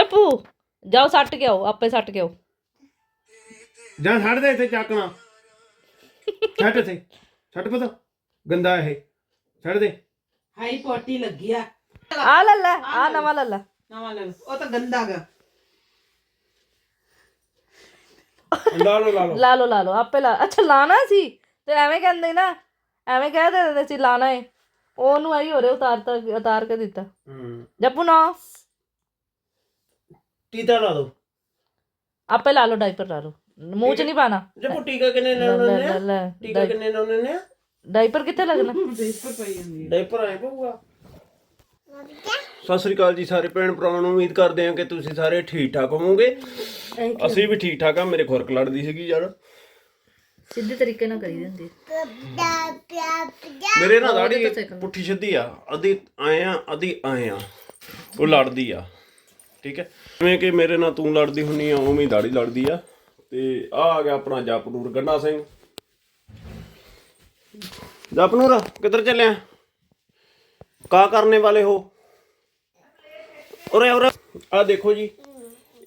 ਜੱਪੂ ਜਾਓ ਸੱਟ ਕੇ ਆਓ ਆਪੇ ਸੱਟ ਕੇ ਆਓ। ਜਾਂ ਛੱਡ ਦੇ ਇੱਥੇ ਚੱਕਣਾ। ਛੱਡ ਇੱਥੇ। ਛੱਡ ਪਤਾ ਗੰਦਾ ਇਹ। ਛੱਡ ਦੇ। ਹਾਈ ਪੋਟੀ ਲੱਗੀ ਆ। ਆ ਲੈ ਲੈ ਆ ਨਵਾਂ ਲੈ ਲੈ। ਨਵਾਂ ਲੈ ਲਓ। ਉਹ ਤਾਂ ਗੰਦਾ ਗਾ। ਲਾ ਲਓ ਲਾ ਲਓ। ਲਾ ਲਓ ਲਾ ਲਓ ਆਪੇ ਲਾ ਅੱਛਾ ਲਾਣਾ ਸੀ। ਤੇ ਐਵੇਂ ਕਹਿੰਦੇ ਨਾ ਐਵੇਂ ਕਹਿ ਦਿੰਦੇ ਸੀ ਲਾਣਾ ਏ। ਉਹਨੂੰ ਆਈ ਹੋ ਰਿਹਾ ਉਤਾਰ ਤਾ ਉਤਾਰ ਕੇ ਦਿੱਤਾ। ਹੂੰ। ਜੱਪੂ ਨਾ। ਟੀਤਾ ਲਾ ਦੋ। ਆਪੇ ਲਾ ਲਓ ਡਾਈਪਰ ਲਾ ਲਓ। ਮੂੰਹ 'ਚ ਨਹੀਂ ਪਾਣਾ। ਜੇ ਟੀਕਾ ਕਿੰਨੇ ਨੇ ਲੈ ਟੀਕਾ ਕਿੰਨੇ ਲਾਉਣੇ ਨੇ? ਡਾਈਪਰ ਕਿੱਥੇ ਲੱਗਣਾ? ਡਿਸਪਰ ਪਈ ਜਾਂਦੀ ਹੈ। ਡਾਈਪਰ ਆਏ ਪਊਗਾ। ਸਤਿ ਸ੍ਰੀ ਅਕਾਲ ਜੀ ਸਾਰੇ ਭੈਣ ਭਰਾਵਾਂ ਨੂੰ। ਉਮੀਦ ਕਰਦੇ ਹਾਂ ਕਿ ਤੁਸੀਂ ਸਾਰੇ ਠੀਕ ਠਾਕ ਹੋਵੋਗੇ। ਅਸੀਂ ਵੀ ਠੀਕ ਠਾਕ ਆ ਮੇਰੇ ਖੁਰਕ ਲੜਦੀ ਸੀਗੀ ਯਾਰ। ਸਿੱਧੇ ਤਰੀਕੇ ਨਾਲ ਕਰੀ ਦਿੰਦੀ ਮੇਰੇ ਨਾਲ ਦਾੜੀ ਪੁੱਠੀ ਸਿੱਧੀ ਆ। ਅਦੀ ਆਏ ਆ ਅਦੀ ਆਏ ਆ। ਉਹ ਲੜਦੀ ਆ। ਠੀਕ ਹੈ? ਜਿਵੇਂ ਕਿ ਮੇਰੇ ਨਾਲ ਤੂੰ ਲੜਦੀ ਹੁੰਨੀ ਆ, ਉਵੇਂ ਹੀ ਦਾੜੀ ਲੜਦੀ ਆ। ਤੇ ਆ ਆ ਗਿਆ ਆਪਣਾ ਜਪਨੂਰ, ਗੰਡਾ ਸਿੰਘ। ਜਪਨੂਰ, ਕਿੱਧਰ ਚੱਲਿਆ ਕਾ ਕਰਨੇ ਵਾਲੇ ਹੋ? ਉਰੇ ਉਰੇ। ਆ ਦੇਖੋ ਜੀ,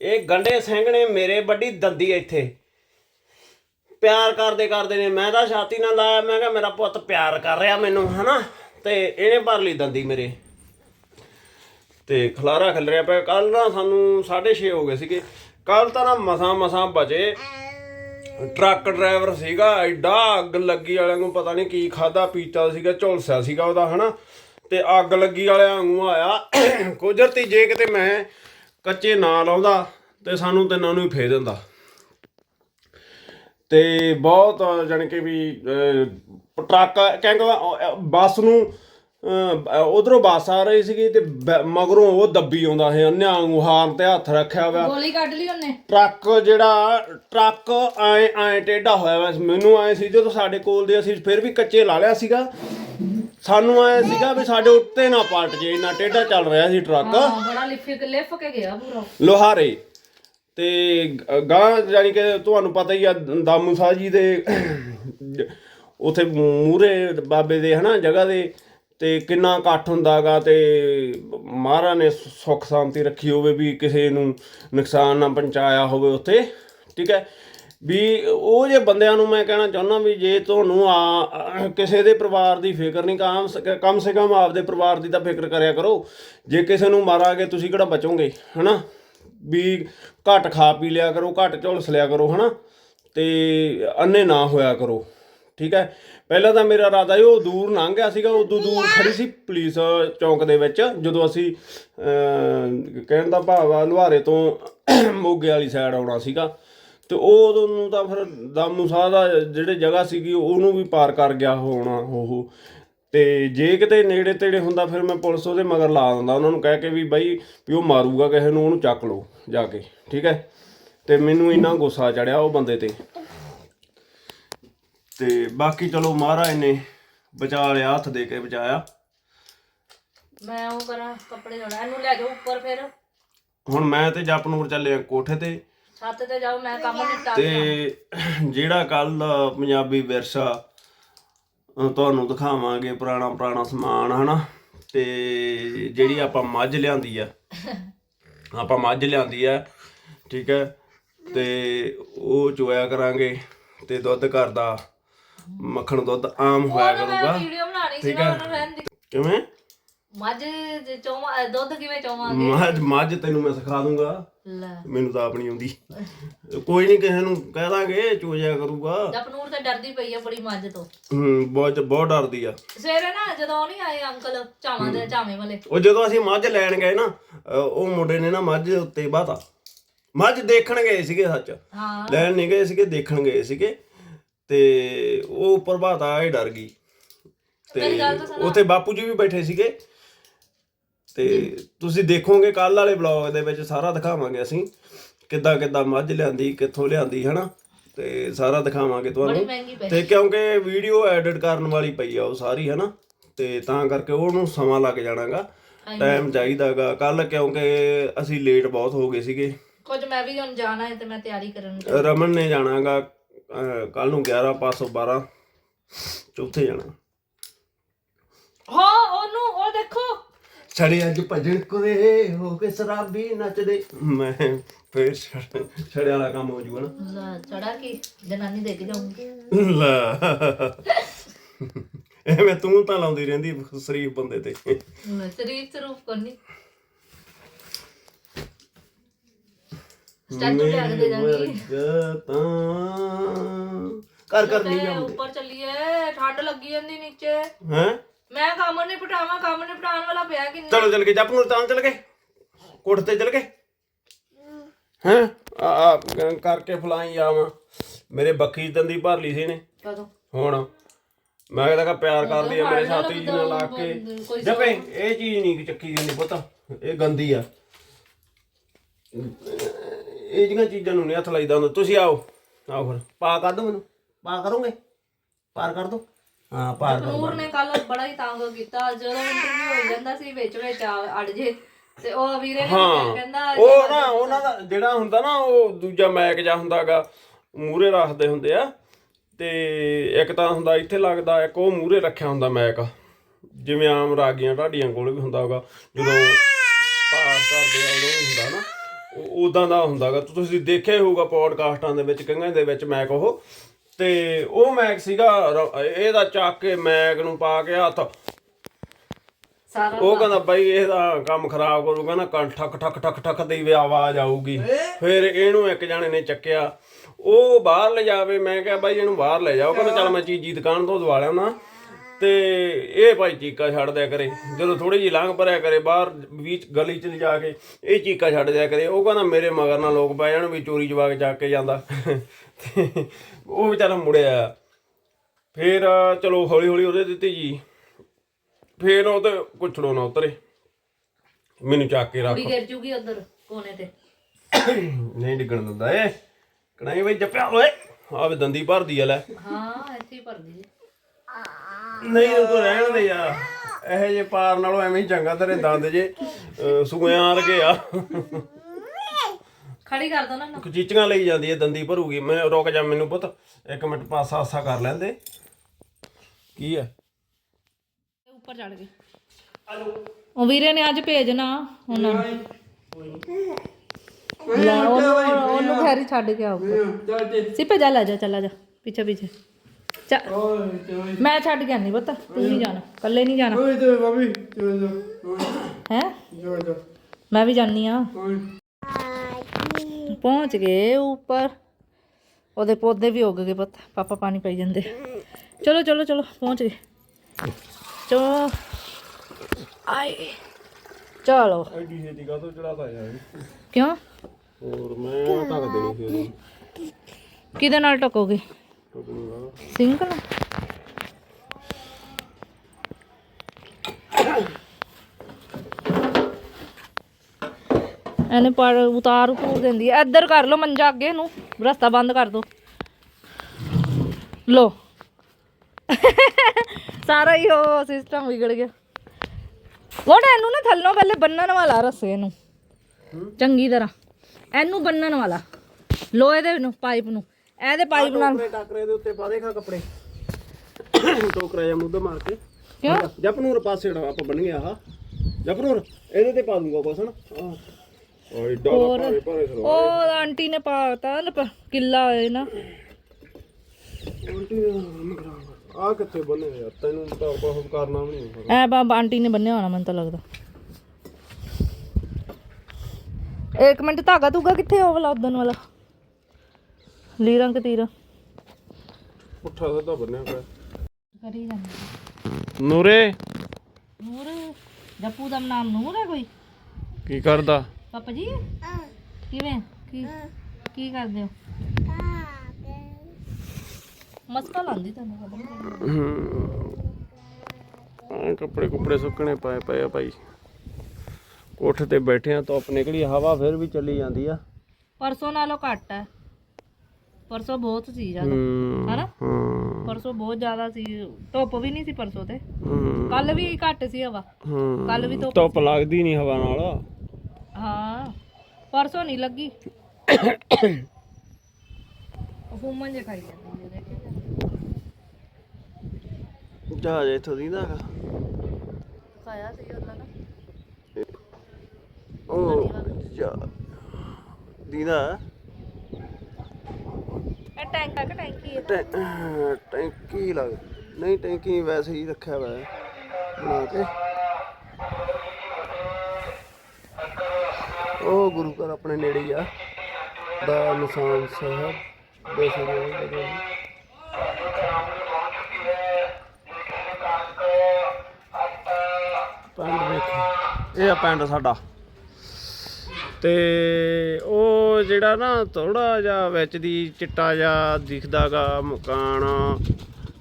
ਇਹ ਗੰਡੇ ਸਿੰਘ ਨੇ ਮੇਰੇ ਵੱਡੀ ਦੰਦੀ ਇੱਥੇ। ਪਿਆਰ ਕਰਦੇ ਕਰਦੇ ਨੇ। ਮੈਂ ਤਾਂ ਛਾਤੀ ਨਾਲ ਲਾਇਆ, ਮੈਂ ਕਿਹਾ ਮੇਰਾ ਪੁੱਤ ਪਿਆਰ ਕਰ ਰਿਹਾ ਮੈਨੂੰ, ਹਨਾ? ਤੇ ਇਹਨੇ ਭਰ ਲਈ ਦੰਦੀ ਮੇਰੇ। ਤੇ ਖਲਾਰਾ ਖਿਲ ਰਿਹਾ ਪਿਆ। ਕੱਲ ਨਾ ਸਾਨੂੰ 6:30 ਹੋ ਗਏ ਸੀਗੇ। ਕੱਲ ਤਾਂ ਨਾ ਮਸਾਂ ਮਸਾਂ ਬਚੇ। ਟਰੱਕ ਡਰਾਈਵਰ ਸੀਗਾ, ਐਡਾ ਅੱਗ ਲੱਗੀ ਵਾਲਿਆਂ ਨੂੰ ਪਤਾ ਨਹੀਂ ਕੀ ਖਾਦਾ ਪੀਤਾ ਸੀਗਾ, ਝੁਲਸਿਆ ਸੀਗਾ ਉਹਦਾ, ਹਨਾ? ਤੇ ਅੱਗ ਲੱਗੀ ਵਾਲਿਆਂ ਵਾਂਗੂ ਆਇਆ। ਕੁਦਰਤੀ ਜੇ ਕਿਤੇ ਮੈਂ ਕੱਚੇ ਨਾ ਲਾਉਂਦਾ, ਤੇ ਸਾਨੂੰ ਤਿੰਨਾਂ ਨੂੰ ਹੀ ਫੇਰ ਦਿੰਦਾ। ਤੇ ਬਹੁਤ, ਜਾਣੀ ਕਿ ਵੀ ਟਰੱਕ ਕਹਿੰਗਾ ਬੱਸ ਨੂੰ ਉਧਰੋਂ ਬੱਸ ਆ ਰਹੀ ਸੀਗੀ ਤੇ ਬ- ਮਗਰੋਂ ਉਹ ਦੱਬੀ ਆਉਂਦਾ ਹੈ ਅੰਨਿਆਂ ਵਾਂਗੂ ਹਾਰਨ ਤੇ ਹੱਥ ਰੱਖਿਆ ਹੋਇਆ। ਗੋਲੀ ਕੱਢ ਲਈ ਉਹਨੇ? ਟਰੱਕ ਜਿਹੜਾ ਟਰੱਕ ਐ ਐ ਟੇਢਾ ਹੋਇਆ ਵਾ ਮੈਨੂੰ ਐ ਸੀ ਜਦੋਂ ਸਾਡੇ ਕੋਲ ਦੇ ਅਸੀਂ ਫਿਰ ਵੀ ਕੱਚੇ ਲਾ ਲਿਆ ਸੀਗਾ। ਸਾਨੂੰ ਐ ਸੀਗਾ ਵੀ ਸਾਡੇ ਉੱਤੇ ਨਾ ਪਲਟ ਜੇ ਇੰਨਾ ਟੇਢਾ ਚੱਲ ਰਿਹਾ ਸੀ ਟਰੱਕ। ਹਾਂ ਬੜਾ ਲਿਫ ਲਿਫ ਕੇ ਗਿਆ ਪੂਰਾ। ਲੋਹਾਰੇ। ਤੇ ਗਾਂ ਜਾਨੀ ਕਿ ਤੁਹਾਨੂੰ ਪਤਾ ਹੀ ਆ ਦਾਮੂ ਸਾਹ ਜੀ ਦੇ ਉਥੇ ਮੂਰੇ ਬਾਬੇ ਦੇ ਹਨਾ ਜਗ੍ਹਾ ਦੇ ਤੇ ਕਿੰਨਾ ਇਕੱਠ ਹੁੰਦਾਗਾ ਤੇ ਮਹਾਰਾ ਨੇ ਸੁੱਖ ਸ਼ਾਂਤੀ ਰੱਖੀ ਹੋਵੇ ਵੀ ਕਿਸੇ ਨੂੰ ਨੁਕਸਾਨ ਨਾ ਪਹੁੰਚਾਇਆ ਹੋਵੇ ਉੱਥੇ, ਠੀਕ ਹੈ? ਵੀ ਉਹ ਜੇ ਬੰਦਿਆਂ ਨੂੰ ਮੈਂ ਕਹਿਣਾ ਚਾਹੁੰਦਾ ਵੀ ਜੇ ਤੁਹਾਨੂੰ ਆ ਕਿਸੇ ਦੇ ਪਰਿਵਾਰ ਦੀ ਫਿਕਰ ਨਹੀਂ, ਕਮ ਕਮ ਸੇ ਕਮ ਆਪਦੇ ਪਰਿਵਾਰ ਦੀ ਤਾਂ ਫਿਕਰ ਕਰਿਆ ਕਰੋ। ਜੇ ਕਿਸੇ ਨੂੰ ਮਾਰਾਂਗੇ, ਤੁਸੀਂ ਕਿਹੜਾ ਬਚੋਗੇ, ਹਨਾ? ਵੀ ਘੱਟ ਖਾ ਪੀ ਲਿਆ ਕਰੋ, ਘੱਟ ਝੋਲਸ ਲਿਆ ਕਰੋ, ਹਨਾ? ਤੇ ਅੰਨੇ ਨਾ ਹੋਇਆ ਕਰੋ। ਠੀਕ ਹੈ? ਪਹਿਲਾਂ ਤਾਂ ਮੇਰਾ ਇਰਾਦਾ ਸੀ ਉਹ ਦੂਰ ਲੰਘ ਗਿਆ ਸੀਗਾ, ਉਦੋਂ ਦੂਰ ਖੜੀ ਸੀ ਪੁਲਿਸ ਚੌਂਕ ਦੇ ਵਿੱਚ, ਜਦੋਂ ਅਸੀਂ ਕਹਿਣ ਦਾ ਭਾਵ ਆ, ਲੁਹਾਰੇ ਤੋਂ ਮੋਗੇ ਵਾਲੀ ਸਾਈਡ ਆਉਣਾ ਸੀਗਾ। ਤੇ ਉਹ ਉਦੋਂ ਨੂੰ ਤਾਂ ਫਿਰ ਦਾਮੂ ਸਾਹ ਦਾ ਜਿਹੜੇ ਜਗ੍ਹਾ ਸੀਗੀ, ਉਹਨੂੰ ਵੀ ਪਾਰ ਕਰ ਗਿਆ ਹੋਣਾ ਉਹ। ਤੇ ਜੇ ਕਿਤੇ ਨੇੜੇ ਤੇੜੇ ਹੁੰਦਾ, ਫਿਰ ਮੈਂ ਪੁਲਿਸ ਉਹਦੇ ਮਗਰ ਲਾ ਦਿੰਦਾ, ਉਹਨਾਂ ਨੂੰ ਕਹਿ ਕੇ ਵੀ ਬਾਈ, ਵੀ ਉਹ ਮਾਰੂਗਾ ਕਿਸੇ ਨੂੰ, ਉਹਨੂੰ ਚੱਕ ਲਓ ਜਾ ਕੇ, ਠੀਕ ਹੈ? ਤੇ ਮੈਨੂੰ ਇੰਨਾ ਗੁੱਸਾ ਚੜਿਆ ਉਹ ਬੰਦੇ ਤੇ। ਤੇ ਬਾਕੀ ਚਲੋ ਮਹਾਰਾਜ ਨੇ ਬਚਾ ਲਿਆ ਹੱਥ ਦੇ ਕੇ ਬਚਾਇਆ। ਮੈਂ ਉਹ ਕਰਾਂ ਕੱਪੜੇ ਧੋਣਾ ਇਹਨੂੰ ਲੈ ਜਾਓ ਉੱਪਰ ਫਿਰ। ਹੁਣ ਮੈਂ ਤੇ ਜਪਨੂਰ ਚੱਲੇ ਆ ਕੋਠੇ ਤੇ। ਛੱਤ ਤੇ ਜਾਓ ਮੈਂ ਕੰਮ ਨਿਪਟਾ ਤੇ ਜਿਹੜਾ ਕੱਲ ਪੰਜਾਬੀ ਵਿਰਸਾ ਤੁਹਾਨੂੰ ਦਿਖਾਵਾਂਗੇ ਪੁਰਾਣਾ ਪੁਰਾਣਾ ਸਮਾਨ ਹਨਾ? ਤੇ ਜਿਹੜੀ ਆਪਾਂ ਮੱਝ ਲਿਆਂਦੀ ਆ। ਆਪਾਂ ਮੱਝ ਲਿਆਂਦੀ ਆ ਠੀਕ ਹੈ? ਤੇ ਉਹ ਚੋਇਆ ਕਰਾਂਗੇ ਤੇ ਦੁੱਧ ਘਰ ਦਾ ਮੱਖਣ ਦੁੱਧ ਆਮ ਹੋਇਆ ਕਰੂਗਾ। ਵੀਡੀਓ ਬਣਾਣੀ ਸੀ ਠੀਕ ਨਾ ਹੈ। ਰਹਿਣ ਦੇ ਕਿਵੇਂ? ਮੱਝ ਚੋਵਾ ਦੁੱਧ ਕਿਵੇਂ ਚੋਵਾਂਗੇ? ਮੱਝ ਮੱਝ ਤੈਨੂੰ ਮੈਂ ਸਿਖਾ ਦੂੰਗਾ। ਲੈ। ਮੈਨੂੰ ਤਾਂ ਆਪਣੀ ਆਉਂਦੀ। ਕੋਈ ਨਹੀਂ ਕਿਸੇ ਨੂੰ ਕਹਿ ਦਾਂਗੇ ਚੋਜਿਆ ਕਰੂਗਾ। ਜਪਨੂਰ ਤਾਂ ਡਰਦੀ ਪਈ ਆ ਬੜੀ ਮੱਝ ਤੋਂ। ਹੂੰ ਬਹੁਤ ਬਹੁਤ ਡਰਦੀ ਆ। ਸਵੇਰੇ ਨਾ ਜਦੋਂ ਉਹ ਨਹੀਂ ਆਏ ਅੰਕਲ ਚਾਵਾਂ ਦੇ ਚਾਵੇਂ ਵਾਲੇ। ਉਹ ਜਦੋਂ ਅਸੀਂ ਮੱਝ ਲੈਣ ਗਏ ਨਾ ਉਹ ਮੁੰਡੇ ਨੇ ਨਾ ਮੱਝ ਦੇ ਉੱਤੇ ਬਾਤਾ। ਮੱਝ ਦੇਖਣ ਗਏ ਸੀਗੇ ਸੱਚ। ਹਾਂ। ਲੈਣ ਨਹੀਂ ਗਏ ਸੀਗੇ ਦੇਖਣ ਗਏ ਸੀਗੇ। ਤੇ ਉਹ ਉੱਪਰ ਬਾਤਾ ਇਹ ਡਰ ਗਈ। ਤੇ ਉੱਥੇ ਬਾਪੂ ਜੀ ਵੀ ਬੈਠੇ ਸੀਗੇ। ਤੇ ਤੁਸੀਂ ਦੇਖੋਗੇ ਕੱਲ ਵਾਲੇ ਬਲੌਗ ਦੇ ਵਿੱਚ ਸਾਰਾ ਦਿਖਾਵਾਂਗੇ ਅਸੀਂ। ਕਿੱਦਾਂ ਕਿੱਦਾਂ ਮੱਝ ਲਿਆਂਦੀ ਕਿੱਥੋਂ ਲਿਆਂਦੀ ਹਨਾ? ਤੇ ਸਾਰਾ ਦਿਖਾਵਾਂਗੇ ਤੁਹਾਨੂੰ। ਤੇ ਕਿਉਂਕਿ ਵੀਡੀਓ ਐਡਿਟ ਕਰਨ ਵਾਲੀ ਪਈ ਆ ਉਹ ਸਾਰੀ ਹਨਾ? ਤੇ ਤਾਂ ਕਰਕੇ ਉਹਨੂੰ ਸਮਾਂ ਲੱਗ ਜਾਣਾਗਾ। ਟਾਈਮ ਚਾਹੀਦਾਗਾ। ਕੱਲ ਕਿਉਂਕਿ ਅਸੀਂ ਲੇਟ ਬਹੁਤ ਹੋ ਗਏ ਸੀਗੇ। ਕੁਝ ਮੈਂ ਵੀ ਹੁਣ ਜਾਣਾ ਹੈ ਤੇ ਮੈਂ ਤਿਆਰੀ ਕਰਨ ਰਮਨ ਨੇ ਜਾਣਾਗਾ ਕੱਲ ਨੂੰ 11 ਪਾਸੋਂ 12 ਚੌਥੇ ਜਾਣਾ। ਹਾਂ ਉਹਨੂੰ ਉਹ ਦੇਖੋ। ਛੜੇ ਅੱਜ ਭਜਣ ਕੁਰੇ ਹੋ ਕੇ ਸ਼ਰਾਬੀ ਨੱਚਦੇ। ਮੈਂ ਫੇਰ ਛੜ- ਵਾਲਾ ਕੰਮ ਹੋ ਜੂਗਾ ਨਾ। ਚੜਾ ਕੇ? ਜਨਾਨੀ ਦੇਖ ਜਾਊਂਗੀ। ਲੈ। ਐਵੇਂ ਤੂੰ ਤਾਂ ਲਾਉਂਦੀ ਰਹਿੰਦੀ ਸ਼ਰੀਫ ਬੰਦੇ ਤੇ। ਮੈਂ ਸ਼ਰੀਫ ਸਰੂਫ ਕਰਨੀ। ਸਟੈਚੂ ਲਿਆ ਕੇ ਦੇ ਦਾਂਗੀ ਵਰਗਾ ਤਾਂ। ਕਰ ਕਰ ਨਹੀਂ ਤੇ ਉੱਪਰ ਚੱਲੀਏ ਠੰਡ ਲੱਗੀ ਜਾਂਦੀ ਨੀਚੇ। ਹੈ? ਮੈਂ ਕੰਮ ਨਹੀਂ ਪਟਾਵਾਂ ਕੰਮ ਨਹੀਂ ਪਟਾਉਣ ਵਾਲਾ ਪਿਆ ਕਿੰਨਾ ਚਲੋ ਚਲ ਕੇ ਜੱਪ ਨੂੰ ਤਾਂ ਚਲ ਗਏ। ਕੋਠ ਤੇ ਚਲ ਗਏ। ਹੈ। ਆ ਆ, ਕਰਕੇ ਫਲਾਈ ਆਵਾਂ। ਮੇਰੇ ਬੱਖੀ ਦੰਦੀ ਭਰ ਲਈ ਸੀ ਨੇ ਕਦੋਂ? ਹੁਣ। ਮੈਂ ਕਹਿੰਦਾ ਕਿ ਪਿਆਰ ਕਰਦੀ ਆ ਮੇਰੇ ਸਾਥੀ ਜੀ ਨਾਲ ਲਾ ਕੇ। ਜਪੇ ਇਹ ਚੀਜ਼ ਨਹੀਂ ਚੱਕੀ ਜਾਂਦੀ ਪਤਾ। ਇਹ ਗੰਦੀ ਆ। ਇਹ ਜਿਹੀਆਂ ਚੀਜ਼ਾਂ ਨੂੰ ਨਹੀਂ ਹੱਥ ਲਾਈਦਾ ਹੁੰਦਾ ਤੁਸੀਂ ਆਓ। ਆਓ ਫਿਰ। ਪਾ ਕਰ ਦੋ ਮੈਨੂੰ। ਪਾ ਕਰੋਗੇ? ਪਾਰ ਕਰ ਦੋ। ਹਾਂ ਪਾਰ ਕਰ। ਨੂਰ ਨੇ ਕੱਲ ਬੜਾ ਹੀ ਤੰਗ ਕੀਤਾ। ਜਦੋਂ ਇੰਟਰਵਿਊ ਹੋ ਜਾਂਦਾ ਸੀ ਵਿੱਚ ਵਿੱਚ ਆ- ਅੜ ਜੇ। ਤੇ ਉਹ ਵੀਰੇ ਨੇ ਕਹਿੰਦਾ ਉਹ ਨਾ ਉਹਨਾਂ ਦਾ ਜਿਹੜਾ ਹੁੰਦਾ ਨਾ ਉਹ ਦੂਜਾ ਮੈਕ ਜਾਂ ਹੁੰਦਾਗਾ ਮੂਰੇ ਰੱਖਦੇ ਹੁੰਦੇ ਆ। ਤੇ ਇੱਕ ਤਾਂ ਹੁੰਦਾ ਇੱਥੇ ਲੱਗਦਾ ਇੱਕ ਉਹ ਮੂਰੇ ਰੱਖਿਆ ਹੁੰਦਾ ਮੈਕ ਜਿਵੇਂ ਆਮ ਰਾਗੀਆਂ ਢਾਡੀਆਂ ਕੋਲ ਵੀ ਹੁੰਦਾ ਹੋਗਾ ਜਦੋਂ ਪਾਸ ਕਰਦੇ ਆ ਉਦੋਂ ਵੀ ਹੁੰਦਾ ਨਾ। ਉਦਾਂ ਦਾ ਹੁੰਦਾਗਾ। ਤੁਸੀਂ ਦੇਖਿਆ ਹੀ ਹੋਊਗਾ ਪੋਡਕਾਸਟਾਂ ਦੇ ਵਿੱਚ ਕਈਆਂ ਦੇ ਵਿੱਚ ਮੈਕ ਉਹ। ਤੇ ਉਹ ਮੈਕ ਸੀਗਾ ਇਹਦਾ ਚੱਕ ਕੇ ਮੈਕ ਨੂੰ ਪਾ ਕੇ ਹੱਥ। ਸਾਰਾ ਉਹ ਕਹਿੰਦਾ ਬਾਈ ਇਹਦਾ ਕੰਮ ਖਰਾਬ ਕਰੂਗਾ ਨਾ ਕੰਨ ਠਕ ਠਕ ਠਕ ਠਕ ਦੀ ਵੀ ਆਵਾਜ਼ ਆਊਗੀ। ਫਿਰ ਇਹਨੂੰ ਇੱਕ ਜਾਣੇ ਨੇ ਚੱਕਿਆ। ਉਹ ਬਾਹਰ ਲੈ ਜਾਵੇ ਮੈਂ ਕਿਹਾ ਬਾਈ ਇਹਨੂੰ ਬਾਹਰ ਲੈ ਜਾਓ। ਕਹਿੰਦਾ ਚੱਲ ਮੈਂ ਚੀਜ਼ੀ ਦੁਕਾਨ ਤੋਂ ਦਵਾ ਲਿਆਉਣਾ। ਤੇ ਇਹ ਭਾਈ ਚੀਕਾ ਛੱਡ ਦਿਆ ਕਰੇ। ਜਦੋਂ ਥੋੜੀ ਜਿਹੀ ਲੰਘ ਪਰਿਆ ਕਰੇ ਬਾਹਰ ਵਿੱਚ ਗਲੀ ਚ ਜਾ ਕੇ ਇਹ ਚੀਕਾ ਛੱਡ ਦਿਆ ਕਰੇ। ਉਹ ਕਹਿੰਦਾ ਮੇਰੇ ਮਗਰ ਨਾਲ ਲੋਕ ਪੈ ਜਾਣ ਵੀ ਚੋਰੀ ਜਵਾਕ ਚੱਕ ਕੇ ਜਾਂਦਾ। ਤੇ ਉਹ ਵਿਚਾਰਾ ਮੁੜਿਆ। ਫਿਰ ਚਲੋ ਹੌਲੀ ਹੌਲੀ ਉਹਦੇ ਦਿੱਤੀ ਜੀ। ਫੇਰ ਉਹ ਤੇ ਕੁਛੜੋ ਨਾ ਉਤਰੇ। ਮੈਨੂੰ ਚੱਕ ਕੇ ਰੱਖ। ਕੁੜੀ ਗਿਰ ਜੂਗੀ ਉਧਰ ਕੋਨੇ ਤੇ। ਨਹੀਂ ਡਿੱਗਣ ਦਿੰਦਾ ਏ ਕਣਾਈ ਬਈ ਜੱਪਿਆ ਓਏ। ਆਵੇ ਦੰਦੀ ਭਰਦੀ ਆ ਲੈ। ਹਾਂ ਹੀ ਭਰਦੀ ਜੀ ਨਹੀਂ ਉਹ ਤੋਂ ਰਹਿਣ ਦੇ ਯਾਰ ਇਹੋ ਜੇ ਪਾਰ ਨਾਲੋਂ ਐਵੇਂ ਹੀ ਚੰਗਾ ਤੇਰੇ ਦੰਦ ਜੇ ਸੂਇਆਂ ਵਰਗੇ ਆ। ਖੜੀ ਕਰ ਦੋ ਨਾ ਇਹਨੂੰ। ਚੀਚੀਆਂ ਲਈ ਜਾਂਦੀ ਏ ਦੰਦੀ ਭਰੂਗੀ। ਮੈਂ ਰੁਕ ਜਾ ਮੈਨੂੰ ਪੁੱਤ ਇੱਕ ਮਿੰਟ ਪਾਸਾ ਆਸਾ ਕਰ ਲੈਂਦੇ। ਕੀ ਆ? ਉੱਪਰ ਚੜ ਗਏ ਉਹ ਵੀਰੇ ਨੇ ਅੱਜ ਭੇਜਣਾ ਉਹਨਾਂ ਨੂੰ ਲੈ ਉਹਨੂੰ ਉਹਨੂੰ ਖੈਰੀ ਛੱਡ ਕੇ ਆਓ। ਸਿੱਪੇ ਜਾ ਲੈ ਜਾ ਚੱਲਾ ਜਾ। ਪਿੱਛੇ ਪਿੱਛੇ। ਮੈਂ ਛੱਡ ਕੇ ਆਨੀ ਪਤਾ ਤੂੰ ਨਹੀਂ ਜਾਣਾ ਇਕੱਲੇ ਨਹੀਂ ਜਾਣਾ। ਹੈ? ਮੈਂ ਵੀ ਜਾਨੀ ਆ ਪਹੁੰਚ ਗਏ ਉੱਪਰ। ਉਹਦੇ ਪੌਦੇ ਵੀ ਉੱਗ ਗਏ ਪਤਾ ਪਾਪਾ ਪਾਣੀ ਪਾਈ ਜਾਂਦੇ। ਚਲੋ ਚਲੋ ਚਲੋ ਪਹੁੰਚ ਗਏ। ਚਲੋ। ਆਏ। ਚਲੋ। ਐਡੀ ਛੇਤੀ ਕਾ ਤੋਂ ਚੜਾਤਾ ਯਾਰ। ਕਿਉਂ? ਹੋਰ ਮੈਂ ਢੱਕ ਦੇਣੀ ਸੀ ਕਿਹਦੇ ਨਾਲ ਟਕੋਗੇ? ਸਿੰਗਲ ਇਹਨੇ ਪਰ ਉਤਾਰ ਉਤੂਰ ਦਿੰਦੀ ਐ ਇੱਧਰ ਕਰ ਲਓ ਮੰਜਾ ਅੱਗੇ ਨੂੰ। ਰਸਤਾ ਬੰਦ ਕਰ ਦੋ। ਲੋ ਸਾਰਾ ਹੀ ਉਹ ਸਿਸਟਮ ਵਿਗੜ ਗਿਆ। ਵੋਟ ਇਹਨੂੰ ਨਾ ਥੱਲੋਂ ਪਹਿਲੇ ਬੰਨਣ ਵਾਲਾ ਰਸੇ ਨੂੰ ਚੰਗੀ ਤਰ੍ਹਾਂ। ਇਹਨੂੰ ਬੰਨਣ ਵਾਲਾ। ਲੋਹੇ ਦੇ ਨੂੰ, ਪਾਈਪ ਨੂੰ। ਇਹਦੇ ਪਾਈਪ ਨਾਲ ਟੋਕਰੇ ਟਾਕਰੇ ਦੇ ਉੱਤੇ ਪਾ ਦੇਖਾ ਕੱਪੜੇ। ਟੋਕਰਾ ਜਾਂ ਮੁੱਦਾ ਮਾਰ ਕੇ। ਕਿਉਂ? ਜਪਨੂਰ ਪਾਸੇ ੜਾ ਆਪਾਂ ਬਣ ਗਿਆ ਆ ਜਪਨੂਰ ਇਹਦੇ ਤੇ ਪਾ ਦੂੰਗਾ ਕੁਛ ਨਾ ਓਏ ਡਾਲਾ ਭਾਰੇ ਭਾਰੇ ਸਲਵਾ ਉਹ ਆਂਟੀ ਨੇ ਪਾਤਾ ਕਿੱਲਾ ਹੋਏ ਨਾ ਆ ਕਿੱਥੇ ਬੰਨੇ ਯਾਰ ਤੈਨੂੰ ਤਾਂ ਕੁਝ ਕਰਨਾ ਵੀ ਨਹੀਂ। ਐ ਬਾ ਆਂਟੀ ਨੇ ਬੰਨਿਆ ਹੋਣਾ ਮੈਨੂੰ ਤਾਂ ਲੱਗਦਾ। ਇੱਕ ਮਿੰਟ ਧਾਗਾ ਧੂਗਾ ਕਿੱਥੇ ਉਹ ਵਾਲਾ ਉਦਨ ਵਾਲਾ? ਲੀਰਾਂ ਕਤੀਰਾ ਪੁੱਠਾ ਸਿੱਧਾ ਬੰਨਿਆ ਪਿਆ। ਕਰੀ ਜਾਂਦੇ ਨੂਰੇ। ਨੂਰ? ਜੱਪੂ ਦਾ ਨਾਮ ਨੂਰ ਹੈ ਕੋਈ? ਕੀ ਕਰਦਾ? ਪਾਪਾ ਜੀ? ਕਿਵੇਂ? ਕੀ ਕੀ ਕਰਦੇ ਹੋ? ਮਸਕਾ ਲਾਂਦੀ ਤੁਹਾਨੂੰ ਪਤਾ ਨਹੀਂ ਆ ਕੱਪੜੇ ਕੁਪੜੇ ਸੁੱਕਣੇ ਪਏ ਪਏ ਆ ਭਾਈ। ਕੋਠੇ ਤੇ ਬੈਠੇ ਆ ਧੁੱਪ ਨਿਕਲੀ ਹਵਾ ਫਿਰ ਵੀ ਚੱਲੀ ਜਾਂਦੀ ਆ। ਪਰਸੋਂ ਨਾਲੋਂ ਘੱਟ ਹੈ। ਪਰਸੋਂ ਬਹੁਤ ਸੀ ਜ਼ਿਆਦਾ। ਹੂੰ ਹਨਾ? ਪਰਸੋਂ ਬਹੁਤ ਜ਼ਿਆਦਾ ਸੀ। ਧੁੱਪ ਵੀ ਨਹੀਂ ਸੀ ਪਰਸੋਂ ਤੇ। ਕੱਲ ਵੀ ਘੱਟ ਸੀ ਹਵਾ। ਹੂੰ। ਕੱਲ ਵੀ ਧੁੱਪ ਧੁੱਪ ਲੱਗਦੀ ਨਹੀਂ ਹਵਾ ਨਾਲ। ਹਾਂ। ਪਰਸੋਂ ਨਹੀਂ ਲੱਗੀ। ਹੁਮਨ ਜੇ ਖਾਈ ਜਾਂਦੀ ਹੈ ਦੇਖੇ ਜਹਾਜ਼ ਇੱਥੋਂ ਦੀਦਾ ਹੈਗਾ। ਖਾਇਆ ਸੀ ਉਹਨਾਂ ਨੇ ਉਹ ਯਾ ਦੀਦਾ ਇਹ ਟੈਂਕ ਆ ਕਿ ਟੈਂਕੀ ਹੈ ਟੈ- ਟੈਂਕੀ ਲੱਗ ਨਹੀਂ ਟੈਂਕੀ ਵੈਸੇ ਹੀ ਰੱਖਿਆ ਹੋਇਆ ਹੈ। ਬਣਾ ਕੇ। ਉਹ ਗੁਰੂ ਘਰ ਆਪਣੇ ਨੇੜੇ ਹੀ ਆ। ਦਾ ਨਿਸ਼ਾਨ ਸਾਹਿਬ। ਦੇ ਸਰੇ ਦੇ ਪਿੰਡ ਵੇਖੋ। ਇਹ ਆ ਪਿੰਡ ਸਾਡਾ। ਤੇ ਉਹ ਜਿਹੜਾ ਨਾ ਥੋੜਾ ਜਿਹਾ ਵਿੱਚ ਦੀ ਚਿੱਟਾ ਜਿਹਾ ਦਿਖਦਾਗਾ ਮਕਾਨ,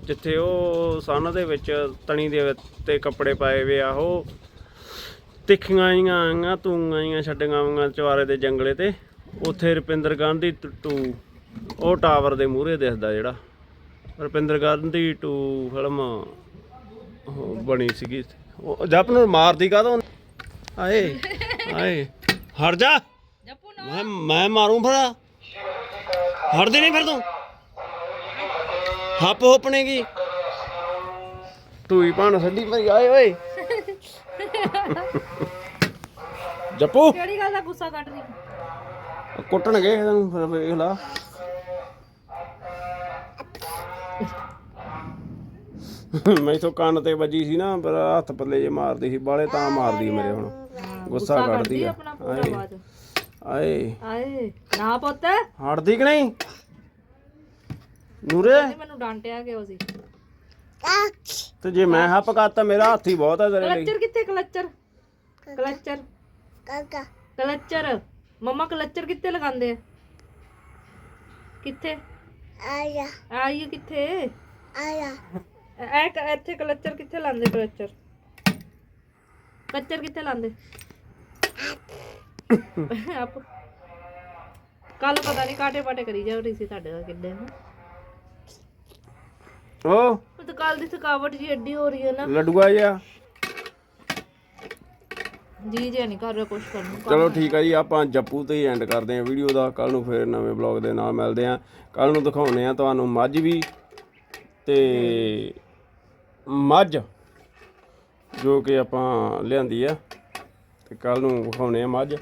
ਜਿੱਥੇ ਉਹ ਸਨ ਦੇ ਵਿੱਚ ਤਣੀ ਦੇ 'ਤੇ ਕੱਪੜੇ ਪਾਏ ਵੇ ਆ ਉਹ। ਤਿੱਖੀਆਂ ਜੀਆਂ ਆਈਆਂ ਤੂੰਆਂ ਜੀਆਂ ਛੱਡੀਆਂ ਵਾਂਗਾਂ ਚਵਾਰੇ ਦੇ ਜੰਗਲੇ ਤੇ। ਉੱਥੇ ਰੁਪਿੰਦਰ ਗਾਂਧੀ ਟ- ਟੂ, ਉਹ ਟਾਵਰ ਦੇ ਮੂਹਰੇ ਦਿਸਦਾ ਜਿਹੜਾ। ਰੁਪਿੰਦਰ ਗਾਂਧੀ ਟੂ ਫਿਲਮ ਉਹ ਬਣੀ ਸੀਗੀ। ਉਹ ਜਪ ਨੂੰ ਮਾਰਦੀ ਕਾਹਦੋਂ ਆਏ ਆਏ। ਹਟ ਜਾ। ਜੱਪੂ ਮੈਂ ਮੈਂ ਮਾਰੂੰ ਫਿਰ। ਹਟਦੀ ਨਹੀਂ ਫਿਰ ਤੂੰ। ਹੱਪ ਹੁਪਣੇਗੀ। ਤੂੰ ਹੀ ਭਾਣ ਸੱਡੀ ਭਰੀ ਆਏ ਓਏ। ਜੱਪੂ। ਕਿਹੜੀ ਗੱਲ ਦਾ ਗੁੱਸਾ ਕੱਢ ਰਹੀ? ਕੁੱਟਣਗੇ ਤੈਨੂੰ ਫਿਰ ਵੇਖ ਲਾ। ਮੈਥੋਂ ਕੰਨ ਤੇ ਵੱਜੀ ਸੀ ਨਾ ਪਰ ਹੱਥ ਪੱਲੇ ਜੇ ਮਾਰਦੀ ਸੀ ਬਾਲੇ ਤਾਂ ਮਾਰਦੀ ਮੇਰੇ ਹੁਣ। ਗੁੱਸਾ ਕੱਢਦੀ ਆ। ਆਪਣਾ ਪੂਰਾ ਆਏ। ਆਵਾਜ਼। ਆਏ। ਆਏ। ਨਾ ਪੁੱਤ। ਹਟਦੀ ਕਿ ਨਹੀਂ? ਨੂਰੇ। ਮੈਨੂੰ ਡਾਂਟਿਆ ਕਿਉਂ ਸੀ? ਤੇ ਜੇ ਮੈਂ ਹੱਪ ਕਰਤਾ ਮੇਰਾ ਹੱਥ ਹੀ ਬਹੁਤ ਹੈ ਤੇਰੇ ਲਈ। ਕਲੱਚਰ ਕਿੱਥੇ clutcher? Clutcher. Clutcher. Mama clutcher ਕਿੱਥੇ ਲਗਾਉਂਦੇ ਆ? ਕਿੱਥੇ? ਆਇਆ। ਆਇਆ ਕਿੱਥੇ? ਆਇਆ। ਐ ਕ- ਇੱਥੇ ਕਲੱਚਰ ਕਿੱਥੇ ਲਾਉਂਦੇ ਕਲੱਚਰ? ਕਲੱਚਰ ਕਿੱਥੇ ਲਾਉਂਦੇ? ਆਪ। ਕੱਲ ਪਤਾ ਨਹੀਂ ਕਾਟੇ ਪਾਟੇ ਕਰੀ ਜਾ ਰਹੀ ਸੀ ਤੁਹਾਡੇ ਨਾਲ ਕਿੱਡੇ ਨੂੰ। ਓ। ਉਹ ਤਾਂ ਕੱਲ ਦੀ ਥਕਾਵਟ ਜੀ ਐਡੀ ਹੋ ਰਹੀ ਹੈ ਨਾ। ਲੱਡੂਆ ਜਿਹਾ ਜੀ ਜੇ ਨਹੀਂ ਕਰ ਰਿਹਾ ਕੁਛ ਕਰਨ ਨੂੰ ਚਲੋ ਠੀਕ ਹੈ ਜੀ ਆਪਾਂ ਜੱਪੂ ਤੇ ਹੀ ਐਂਡ ਕਰਦੇ ਹਾਂ ਵੀਡੀਓ ਦਾ। ਕੱਲ ਨੂੰ ਫੇਰ ਨਵੇਂ ਬਲੌਗ ਦੇ ਨਾਲ ਮਿਲਦੇ ਹਾਂ। ਕੱਲ ਨੂੰ ਦਿਖਾਉਣੇ ਆ ਤੁਹਾਨੂੰ ਮੱਝ ਵੀ ਤੇ ਮੱਝ ਜੋ ਕਿ ਆਪਾਂ ਲਿਆਂਦੀ ਆ। ਤੇ ਕੱਲ ਨੂੰ ਵਿਖਾਉਣੇ ਆ ਮੱਝ